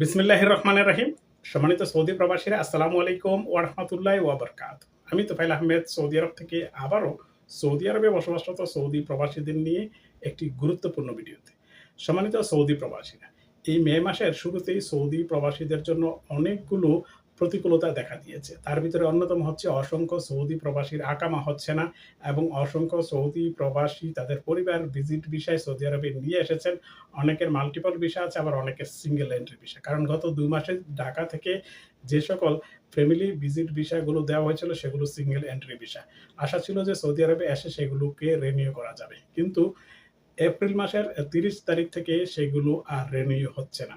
বিসমিল্লাহ রহমানের রাহিম। সম্মানিত সৌদি প্রবাসীরা, আসসালামু আলাইকুম ওয়ারহমতুল্লাহ ওয়াবরকাত। আমি তোফাইল আহমেদ, সৌদি আরব থেকে আবারও সৌদি আরবে বসবাসরত সৌদি প্রবাসীদের নিয়ে একটি গুরুত্বপূর্ণ ভিডিওতে। সম্মানিত সৌদি প্রবাসীরা, এই মে মাসের শুরুতেই সৌদি প্রবাসীদের জন্য অনেকগুলো প্রতিকূলতা দেখা দিয়েছে। তার ভিতরে অন্যতম হচ্ছে অসংখ্য সৌদি প্রবাসীর আকামা হচ্ছে না এবং অসংখ্য সৌদি প্রবাসী তাদের পরিবার ভিজিট বিষয় সৌদি আরবে নিয়ে এসেছেন। অনেকের মাল্টিপল বিষয় আছে, আবার অনেকের সিঙ্গেল এন্ট্রি বিষয় কারণ গত দুই মাসে ঢাকা থেকে যে সকল ফ্যামিলি ভিজিট ভিসাগুলো দেওয়া হয়েছিল, সেগুলো সিঙ্গেল এন্ট্রি ভিসা আশা ছিল যে সৌদি আরবে এসে সেগুলোকে রেনিউ করা যাবে। কিন্তু এপ্রিল মাসের তিরিশ তারিখ থেকে সেগুলো আর রেনিউ হচ্ছে না।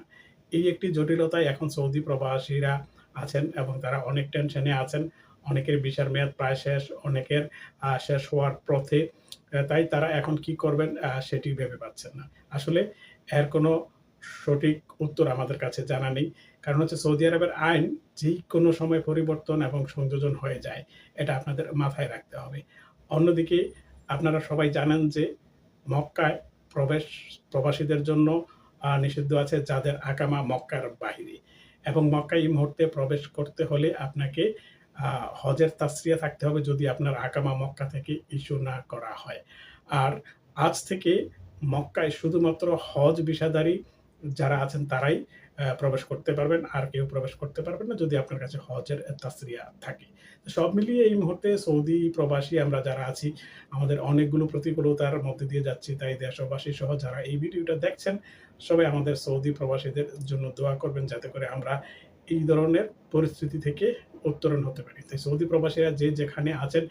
এই একটি জটিলতায় এখন সৌদি প্রবাসীরা আছেন এবং তারা অনেক টেনশনে আছেন। অনেকের ভিসার মেয়াদ প্রায় শেষ, অনেকের শেষ হওয়ার পথে তাই তারা এখন কি করবেন সেটি ভেবে পাচ্ছেন না। আসলে এর কোনো সঠিক উত্তর আমাদের কাছে জানা নেই। কারণ হচ্ছে সৌদি আরবের আইন যে কোনো সময় পরিবর্তন এবং সংযোজন হয়ে যায়, এটা আপনাদের মাথায় রাখতে হবে। অন্যদিকে আপনারা সবাই জানেন যে মক্কায় প্রবেশ প্রবাসীদের জন্য নিষিদ্ধ আছে যাদের আকামা মক্কার বাহিরে এবং মক্কা এই মুহূর্তে প্রবেশ করতে হলে আপনাকে হজের তাসরিয়া থাকতে হবে যদি আপনার আকামা মক্কা থেকে ইস্যু না করা হয়। আর আজ থেকে মক্কায় শুধুমাত্র হজ বিষাদারী যারা আছেন তারাই প্রবেশ করতে পারবেন, আর কেউ প্রবেশ করতে পারবেন না যদি আপনার কাছে হজের তাসরিয়া থাকে। সব মিলিয়ে এই মুহূর্তে সৌদি প্রবাসী আমরা যারা আছি, আমাদের অনেকগুলো প্রতিকূলতার মধ্যে দিয়ে যাচ্ছি। তাই দেশবাসী সহ যারা এই ভিডিওটা দেখছেন, সবাই আমাদের সৌদি প্রবাসীদের জন্য দোয়া করবেন যাতে করে আমরা এই ধরনের পরিস্থিতি থেকে উত্তরণ হতে পারি। তাই সৌদি প্রবাসীরা যে যেখানে আছেন,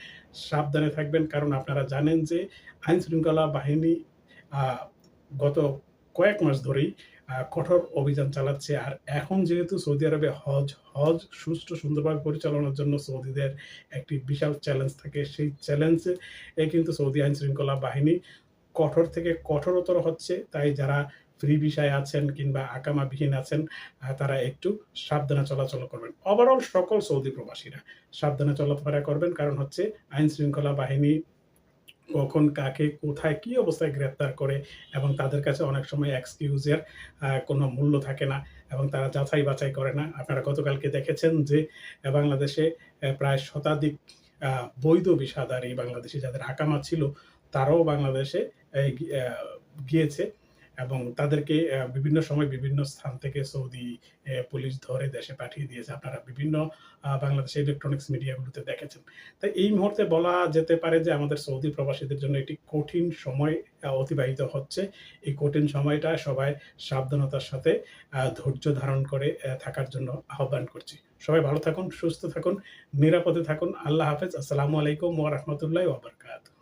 সাবধানে থাকবেন। কারণ আপনারা জানেন যে আইন শৃঙ্খলা বাহিনী গত কয়েক মাস ধরেই কঠোর অভিযান চালাচ্ছে। আর এখন যেহেতু সৌদি আরবে হজ হজ সুষ্ঠু সুন্দরভাবে পরিচালনার জন্য সৌদিদের একটি বিশাল চ্যালেঞ্জ থাকে। সেই চ্যালেঞ্জে কিন্তু সৌদি আইন শৃঙ্খলা বাহিনী কঠোর থেকে কঠোরতর হচ্ছে। তাই যারা ফ্রি বিষয় আছেন কিংবা আকামাবিহীন আছেন তারা একটু সাবধানে চলাচল করবেন। ওভারঅল সকল সৌদি প্রবাসীরা সাবধানে চলাফেরা করবেন। কারণ হচ্ছে আইন শৃঙ্খলা বাহিনী কখন কাকে কোথায় কি অবস্থায় গ্রেপ্তার করে এবং তাদের কাছে অনেক সময় এক্সকিউজের কোনো মূল্য থাকে না এবং তারা যাচাই বাছাই করে না। আপনারা গতকালকে দেখেছেন যে বাংলাদেশে প্রায় শতাধিক বৈধ বিষাদার এই বাংলাদেশে যাদের হাকামা ছিল, তারাও বাংলাদেশে গিয়েছে। এবং তাদেরকে বিভিন্ন সময় বিভিন্ন স্থান থেকে সৌদি পুলিশ ধরে দেশে পাঠিয়ে দিয়েছে। আপনারা বিভিন্ন বাংলাদেশে ইলেকট্রনিক্স মিডিয়াগুলোতে দেখেছেন। তাই এই মুহূর্তে বলা যেতে পারে যে আমাদের সৌদি প্রবাসীদের জন্য একটি কঠিন সময় অতিবাহিত হচ্ছে। এই কঠিন সময়টা সবাই সাবধানতার সাথে ধৈর্য ধারণ করে থাকার জন্য আহ্বান করছি। সবাই ভালো থাকুন, সুস্থ থাকুন, নিরাপদে থাকুন। আল্লাহ হাফেজ। আসসালামু আলাইকুম ওয়া রাহমাতুল্লাহি ওয়া বারাকাতুহু।